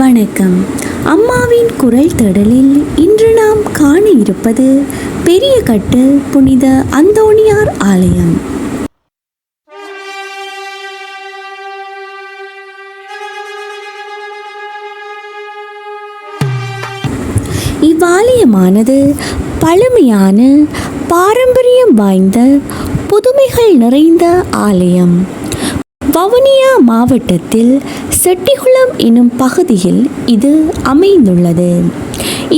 வணக்கம். அம்மாவின் குரல் தேடலில் இன்று நாம் காண இருப்பது பெரிய கட்டு புனித அந்தோணியார் ஆலயம். இவ்வாலயமானது பழமையான பாரம்பரியம் வாய்ந்த புதுமைகள் நிறைந்த ஆலயம். வவுனியா மாவட்டத்தில் செட்டிகுளம் என்னும் பகுதியில் இது அமைந்துள்ளது.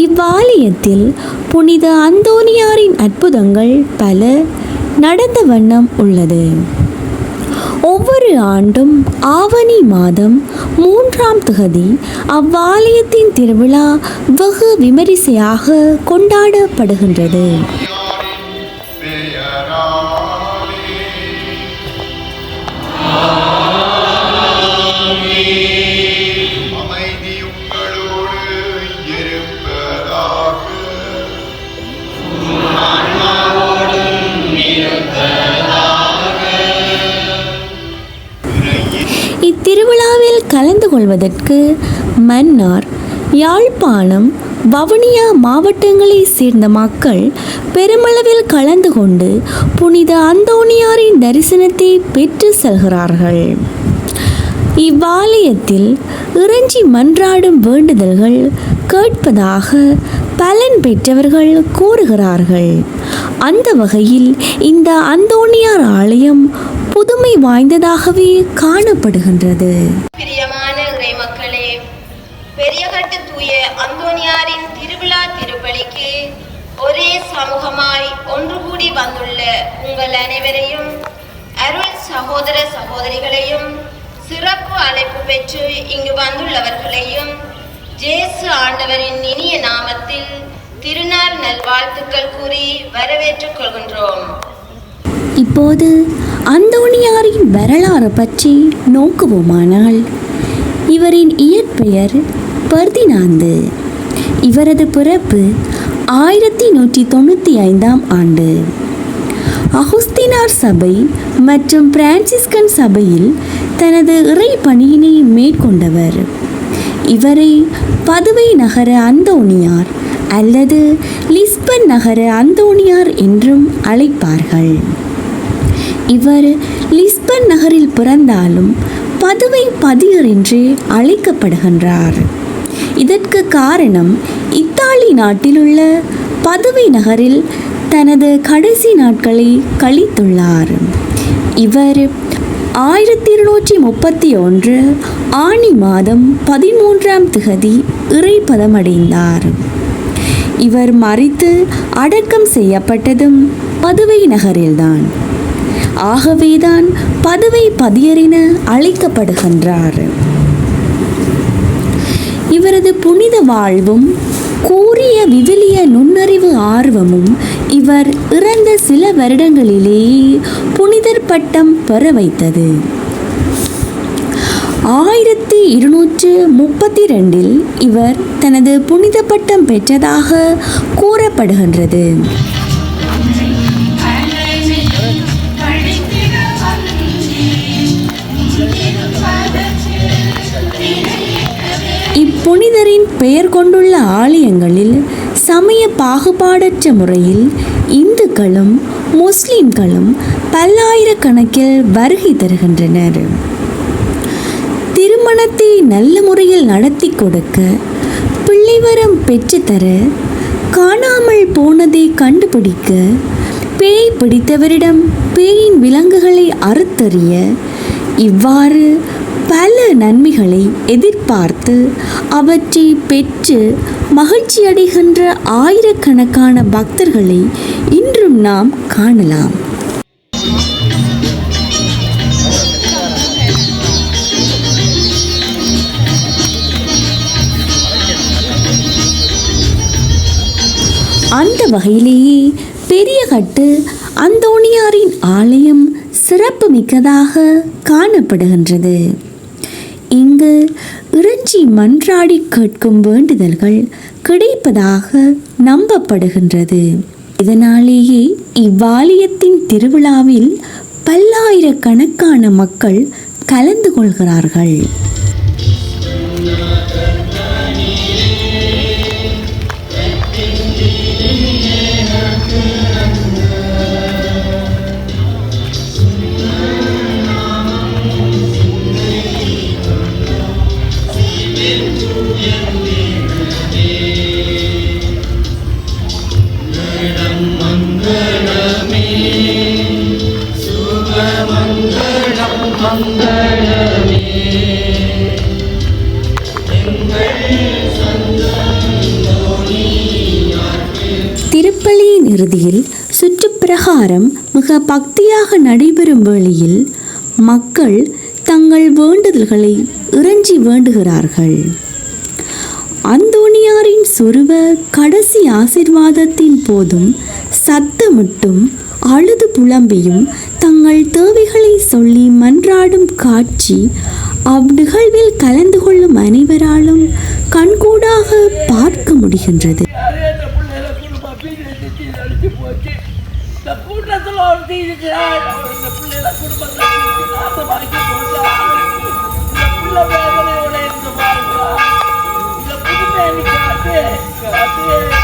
இவ்வாலயத்தில் புனித அந்தோனியாரின் அற்புதங்கள் பல நடந்த வண்ணம் உள்ளது. ஒவ்வொரு ஆண்டும் ஆவணி மாதம் மூன்றாம் தகுதி அவ்வாலயத்தின் திருவிழா வெகு விமரிசையாக கொண்டாடப்படுகின்றது. இத்திருவிழாவில் கலந்து கொள்வதற்கு மன்னார் யாழ்ப்பாணம் வவுனியா மாவட்டங்களைச் சேர்ந்த மக்கள் பெருமளவில் கலந்து கொண்டு புனித அந்தோணியாரின் தரிசனத்தை பெற்று செல்கிறார்கள். இவ்வாலயத்தில் இறைஞ்சி மன்றாடும் வேண்டுதல்கள் கேட்பதாக பலன் பெற்றவர்கள் கூறுகிறார்கள். அந்த வகையில் இந்த அந்தோணியார் ஆலயம் புதுமை வாய்ந்ததாகவே காணப்படுகின்றது. பிரியமான இறை மக்களே பெரியகட்டு தூய அந்தோனியாரின் திருவிழா திருப்பலிக்கு ஒரே சமூகமாய் ஒன்று கூடி வந்துள்ள உங்கள் அனைவரையும் அருள் சகோதர சகோதரிகளையும் சிறப்பு அழைப்பு பெற்று இங்கு வந்துள்ளவர்களையும் ஜேசு ஆண்டவரின் இனிய நாமத்தில் திருநாள் நல்வாழ்த்துக்கள் கூறி வரவேற்றுக் கொள்கின்றோம். இப்போது அந்தோணியாரின் வரலாறு பற்றி நோக்குவோமானால் இவரின் இயற்பெயர் பர்தினாந்து. இவரது பிறப்பு ஆயிரத்தி நூற்றி தொண்ணூற்றி ஐந்தாம் ஆண்டு. அகுஸ்தினார் சபை மற்றும் பிரான்சிஸ்கன் சபையில் தனது இறை பணியினை மேற்கொண்டவர். இவரை பதுவை நகர அந்தோணியார் அல்லது லிஸ்பன் நகர அந்தோணியார் என்றும் அழைப்பார்கள். இவர் லிஸ்பன் நகரில் பிறந்தாலும் பதுவை பதியர் என்று அழைக்கப்படுகின்றார். இதற்கு காரணம் இத்தாலி நாட்டிலுள்ள பதுவை நகரில் தனது கடைசி நாட்களை கழித்துள்ளார். இவர் ஆயிரத்தி இருநூற்றி முப்பத்தி ஒன்று ஆணி மாதம் பதிமூன்றாம் திகதி இறைப்பதமடைந்தார் இவர் மறித்து அடக்கம் செய்யப்பட்டதும் பதுவை நகரில்தான். ஆகவேதான் பதுவை பதியறின அழைக்கப்படுகின்றார். இவரது புனித வாழ்வும் கூறிய விவிலிய நுண்ணறிவு ஆர்வமும் இவர் இறந்த சில வருடங்களிலேயே புனிதர் பட்டம் பெற வைத்தது. ஆயிரத்தி இருநூற்று முப்பத்தி ரெண்டில் இவர் தனது புனித பட்டம் பெற்றதாக கூறப்படுகின்றது. பெயர் கொண்டுள்ள ஆலயங்களில் சமய பாகுபாடற்ற முறையில் இந்துக்களும் முஸ்லிம்களும் பல்லாயிரக்கணக்கில் வருகை தருகின்றனர். திருமணத்தை நல்ல முறையில் நடத்தி கொடுக்க பிள்ளைவரம் பெற்றுத்தர காணாமல் போனதை கண்டுபிடிக்க பேய் பிடித்தவரிடம் பேயின் விலங்குகளை அறுத்தறிய இவ்வாறு பல நன்மைகளை எதிர்பார்த்து அவற்றை பெற்று மகிழ்ச்சியடைகின்ற ஆயிரக்கணக்கான பக்தர்களை இன்றும் நாம் காணலாம். அந்த வகையிலேயே பெரியகட்டு அந்தோணியாரின் ஆலயம் சிறப்பு மிக்கதாக காணப்படுகின்றது. இங்கு இறைஞ்சி மன்றாடி கேட்கும் வேண்டுதல்கள் கிடைப்பதாக நம்பப்படுகின்றது. இதனாலேயே இவ்வாலயத்தின் திருவிழாவில் பல்லாயிரக்கணக்கான மக்கள் கலந்து கொள்கிறார்கள். இறுதியில் சுற்றுப்பிரகாரம் மிக பக்தியாக நடைபெறும் வேளையில் மக்கள் தங்கள் வேண்டுதல்களை இறைஞ்சி வேண்டுகிறார்கள். அந்தோணியாரின் சொருவ கடைசி ஆசிர்வாதத்தின் போதும் சத்தமிட்டும் அழுது புலம்பியும் தங்கள் தேவைகளை சொல்லி மன்றாடும் காட்சி அவ்நிகழ்வில் கலந்து கொள்ளும் அனைவராலும் கண்கூடாக பார்க்க முடிகின்றது. கூட்டத்தில் ஒருத்தி இருக்கிறாள் அவள் இந்த பிள்ளைகளை குடும்பத்தை திட்டி நாசமாக்கி போட்டா இந்த பிள்ளை வேதனையோட இருந்து பாருங்களா இந்த புதுமை நீ காட்டு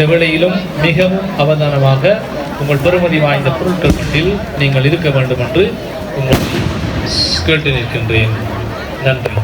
இந்த வேளையிலும் மிகவும் அவதானமாக உங்கள் பெறுமதி வாய்ந்த பொருட்கள் வீட்டில் நீங்கள் இருக்க வேண்டும் என்று உங்கள் கேட்டு நிற்கின்றேன். நன்றி.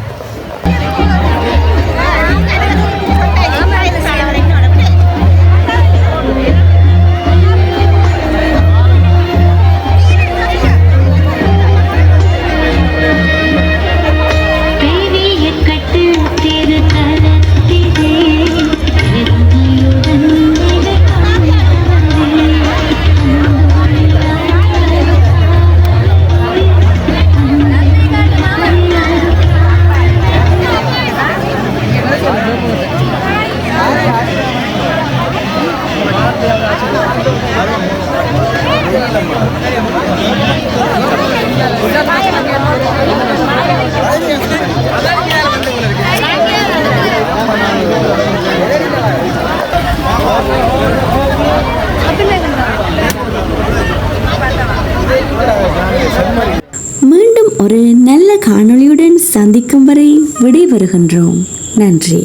ஒரு நல்ல காணொளியுடன் சந்திக்கும் வரை விடைபெறுகின்றோம். நன்றி.